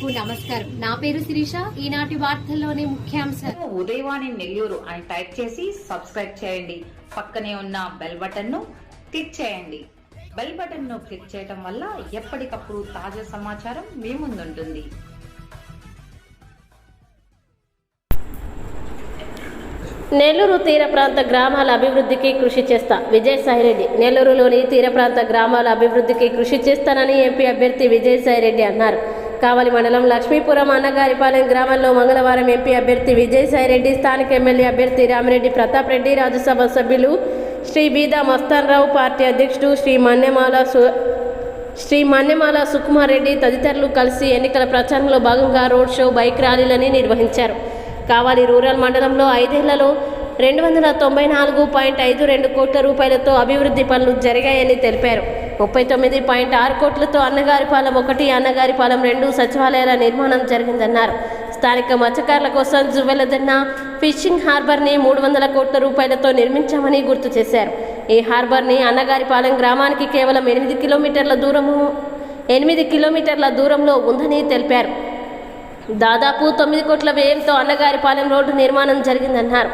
ప్రేక్షకులకు నమస్కారం. నా పేరు శిరీష. ఈనాటి వార్తల్లోని ముఖ్యాంశాలు ఉదయవాణి నెల్లూరు అని టైప్ చేసి సబ్స్క్రైబ్ చేయండి. పక్కనే ఉన్న బెల్ బటన్ను క్లిక్ చేయండి. బెల్ బటన్ను క్లిక్ చేయడం వల్ల ఎప్పటికప్పుడు తాజా సమాచారం మీ ముందుంటుంది. నెల్లూరు తీర ప్రాంత గ్రామాల అభివృద్ధికి కృషి చేస్తా విజయసాయిరెడ్డి నెల్లూరులోని తీర ప్రాంత గ్రామాల అభివృద్ధికి కృషి చేస్తానని ఎంపీ అభ్యర్థి విజయసాయిరెడ్డి అన్నారు. కావలి మండలం లక్ష్మీపురం అన్నగారిపాలెం గ్రామంలో మంగళవారం ఎంపీ అభ్యర్థి విజయసాయిరెడ్డి స్థానిక ఎమ్మెల్యే అభ్యర్థి రామిరెడ్డి ప్రతాప్ రెడ్డి రాజ్యసభ సభ్యులు శ్రీ బీదా మస్తాన్రావు పార్టీ అధ్యక్షుడు శ్రీ మన్నెమాల సు శ్రీ మన్నెమాల సుకుమార్ రెడ్డి తదితరులు కలిసి ఎన్నికల ప్రచారంలో భాగంగా రోడ్ షో బైక్ ర్యాలీలని నిర్వహించారు. కావాలి రూరల్ మండలంలో ఐదేళ్ళలో రెండు వందల తొంభై నాలుగు పాయింట్ ఐదు రెండు కోట్ల రూపాయలతో అభివృద్ధి పనులు జరిగాయని తెలిపారు. ముప్పై తొమ్మిది పాయింట్ ఆరు కోట్లతో అన్నగారిపాలెం ఒకటి అన్నగారిపాలెం రెండు సచివాలయాల నిర్మాణం జరిగిందన్నారు. స్థానిక మత్స్యకారుల కోసం జువెలదన్న ఫిషింగ్ హార్బర్ని మూడు వందల కోట్ల రూపాయలతో నిర్మించామని గుర్తు చేశారు. ఈ హార్బర్ని అన్నగారిపాలెం గ్రామానికి కేవలం ఎనిమిది కిలోమీటర్ల దూరము ఎనిమిది కిలోమీటర్ల దూరంలో ఉందని తెలిపారు. దాదాపు తొమ్మిది కోట్ల వ్యయంతో అన్నగారిపాలెం రోడ్డు నిర్మాణం జరిగిందన్నారు.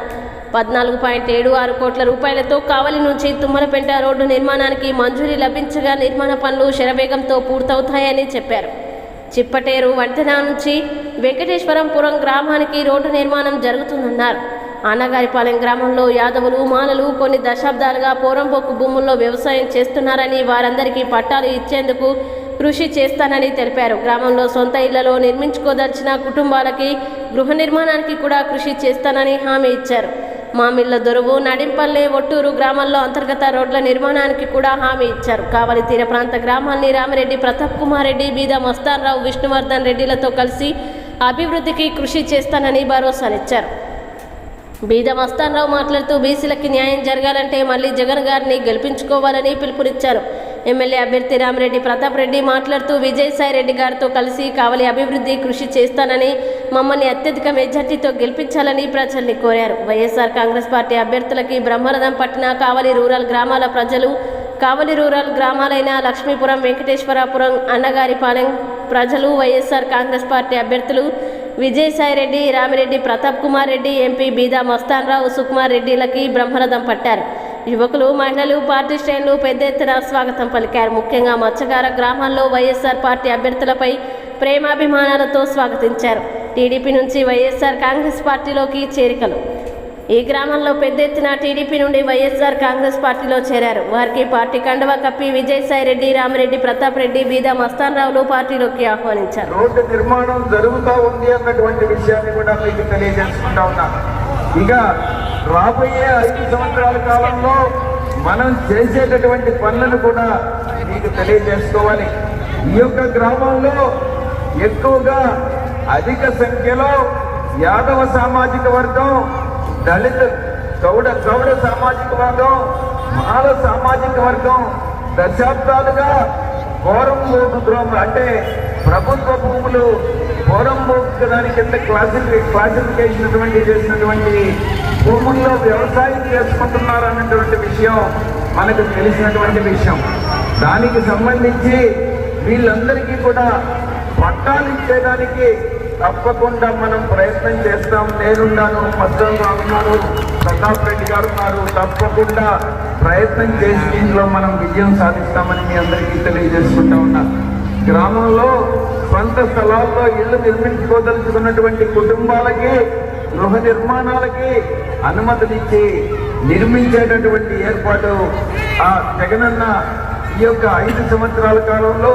పద్నాలుగు పాయింట్ ఏడు ఆరు కోట్ల రూపాయలతో కావలి నుంచి తుమ్మలపెంట రోడ్డు నిర్మాణానికి మంజూరీ లభించగా నిర్మాణ పనులు శరవేగంతో పూర్తవుతాయని చెప్పారు. చిప్పటేరు వంతెన నుంచి వెంకటేశ్వరంపురం గ్రామానికి రోడ్డు నిర్మాణం జరుగుతుందన్నారు. అన్నగారిపాలెం గ్రామంలో యాదవులు మాలలు కొన్ని దశాబ్దాలుగా పోరంబొక్కు భూముల్లో వ్యవసాయం చేస్తున్నారని వారందరికీ పట్టాలు ఇచ్చేందుకు కృషి చేస్తానని తెలిపారు. గ్రామంలో సొంత ఇళ్ళలో నిర్మించుకోదలిచిన కుటుంబాలకి గృహ నిర్మాణానికి కూడా కృషి చేస్తానని హామీ ఇచ్చారు. మామిళ్ళ దొరువు నడింపల్లె ఒట్టూరు గ్రామాల్లో అంతర్గత రోడ్ల నిర్మాణానికి కూడా హామీ ఇచ్చారు. కావలి తీర ప్రాంత గ్రామాన్ని రామిరెడ్డి ప్రతాప్ కుమార్ రెడ్డి బీద మస్తాన్రావు విష్ణువర్ధన్ రెడ్డిలతో కలిసి అభివృద్ధికి కృషి చేస్తానని భరోసానిచ్చారు. బీద మస్తాన్రావు మాట్లాడుతూ బీసీలకి న్యాయం జరగాలంటే మళ్ళీ జగన్ గారిని గెలిపించుకోవాలని పిలుపునిచ్చారు. ఎమ్మెల్యే అభ్యర్థి రామిరెడ్డి ప్రతాప్ రెడ్డి మాట్లాడుతూ విజయసాయి రెడ్డి గారితో కలిసి కావలి అభివృద్ధి కృషి చేస్తానని మమ్మల్ని అత్యధిక మెజార్టీతో గెలిపించాలని ప్రజల్ని కోరారు. వైఎస్ఆర్ కాంగ్రెస్ పార్టీ అభ్యర్థులకి బ్రహ్మరథం పట్టిన కావలి రూరల్ గ్రామాల ప్రజలు కావలి రూరల్ గ్రామాలైన లక్ష్మీపురం వెంకటేశ్వరపురం అన్నగారిపాలెం ప్రజలు వైఎస్ఆర్ కాంగ్రెస్ పార్టీ అభ్యర్థులు విజయసాయిరెడ్డి రామిరెడ్డి ప్రతాప్ కుమార్ రెడ్డి ఎంపీ బీదా మస్తాన్రావు సుకుమార్ రెడ్డిలకి బ్రహ్మరథం పట్టారు. యువకులు మహిళలు పార్టీ శ్రేణులు పెద్ద ఎత్తున స్వాగతం పలికారు. ముఖ్యంగా మత్స్యకార గ్రామాల్లో వైఎస్ఆర్ పార్టీ అభ్యర్థులపై ప్రేమాభిమానాలతో స్వాగతించారు. టీడీపీ నుంచి వైఎస్ఆర్ కాంగ్రెస్ పార్టీలోకి చేరికలు. ఈ గ్రామంలో పెద్ద ఎత్తున టీడీపీ నుండి వైఎస్ఆర్ కాంగ్రెస్ పార్టీలో చేరారు. వారికి పార్టీ కండవ కప్పి విజయసాయి రెడ్డి రామిరెడ్డి ప్రతాప్ రెడ్డి బీదా మస్తాన్రావులు పార్టీలోకి ఆహ్వానించారు. రోడ్డు నిర్మాణం జరుగుతూ ఉంది అన్నటువంటి విషయాన్ని కూడా మీకు తెలియజేసుకుంటా ఉన్నాను ఇక రాబోయే ఐదు సంవత్సరాల కాలంలో మనం చేసేటటువంటి పనులను కూడా మీకు తెలియజేసుకోవాలి. ఈ యొక్క గ్రామంలో ఎక్కువగా అధిక సంఖ్యలో యాదవ సామాజిక వర్గం దళిత గౌడ గౌడ సామాజిక వర్గం మాల సామాజిక వర్గం దశాబ్దాలుగా ఘోరం ద్రోహం అంటే ప్రభుత్వ భూములు ఘోరం దాని కింద క్లాసిఫి క్లాసిఫికేషన్టువంటి చేసినటువంటి భూముల్లో వ్యవసాయం చేసుకుంటున్నారు అన్నటువంటి విషయం మనకు తెలిసినటువంటి విషయం. దానికి సంబంధించి వీళ్ళందరికీ కూడా పట్టాలు ఇచ్చేదానికి తప్పకుండా మనం ప్రయత్నం చేస్తాం. నేనున్నాను మద్దతు గారు ఉన్నారు ప్రతాప్ రెడ్డి గారు ఉన్నారు. తప్పకుండా ప్రయత్నం చేసి దీంట్లో మనం విజయం సాధిస్తామని మీ అందరికీ తెలియజేసుకుంటా ఉన్నా. గ్రామంలో సొంత స్థలాల్లో ఇల్లు నిర్మించుకోదలుచుకున్నటువంటి కుటుంబాలకి గృహ నిర్మాణాలకి అనుమతినిచ్చి నిర్మించేటటువంటి ఏర్పాటు ఆ జగనన్న ఈ యొక్క ఐదు సంవత్సరాల కాలంలో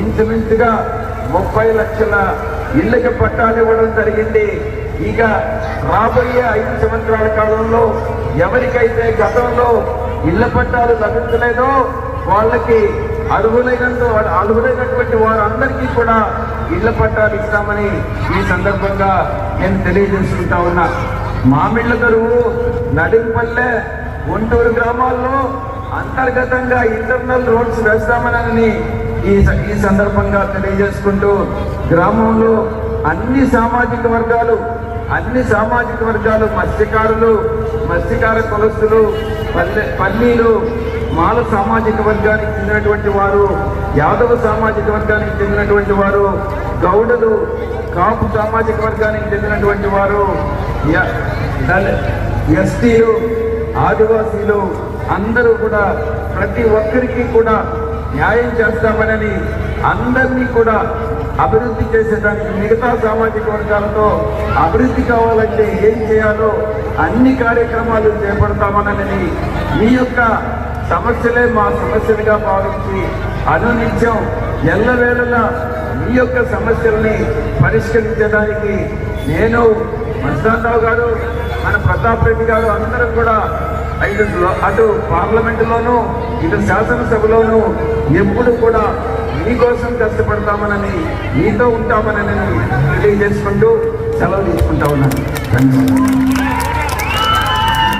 ఇంచుమించుగా ముప్పై లక్షల ఇళ్ళకి పట్టాలు ఇవ్వడం జరిగింది. ఇక రాబోయే ఐదు సంవత్సరాల కాలంలో ఎవరికైతే గతంలో ఇళ్ళ పట్టాలు లభించలేదో వాళ్ళకి అర్హులైనంత అర్హులైనటువంటి వారందరికీ కూడా ఇళ్ళ పట్టాలు ఇస్తామని ఈ సందర్భంగా నేను తెలియజేసుకుంటా ఉన్నా. మామిళ్ళ దరువు నడింపల్లె గుంటూరు గ్రామాల్లో అంతర్గతంగా ఇంటర్నల్ రోడ్స్ వేస్తామనని ఈ ఈ సందర్భంగా తెలియజేసుకుంటూ గ్రామంలో అన్ని సామాజిక వర్గాలు అన్ని సామాజిక వర్గాలు మత్స్యకారులు మత్స్యకార కొలస్తులు పల్లె పల్లీలు మాల సామాజిక వర్గానికి చెందినటువంటి వారు యాదవ సామాజిక వర్గానికి చెందినటువంటి వారు గౌడలు కాపు సామాజిక వర్గానికి చెందినటువంటి వారు ఎస్టీలు ఆదివాసీలు అందరూ కూడా ప్రతి ఒక్కరికి కూడా న్యాయం చేస్తామనని అందరినీ కూడా అభివృద్ధి చేసేదానికి మిగతా సామాజిక వర్గాలతో అభివృద్ధి కావాలంటే ఏం చేయాలో అన్ని కార్యక్రమాలు చేపడతామనని మీ యొక్క సమస్యలే మా సమస్యలుగా భావించి అనునిత్యం ఎల్లవేళలా మీ యొక్క సమస్యల్ని పరిష్కరించడానికి నేను మస్తానరావు గారు మన ప్రతాప్ రెడ్డి గారు అందరం కూడా ఐదు అటు పార్లమెంటులోనూ ఇటు శాసనసభలోనూ ఎప్పుడు కూడా మీకోసం కష్టపడతామనని మీతో ఉంటామనని తెలియజేసుకుంటూ సెలవు తీసుకుంటా ఉన్నాను. ధన్యవాదాలు.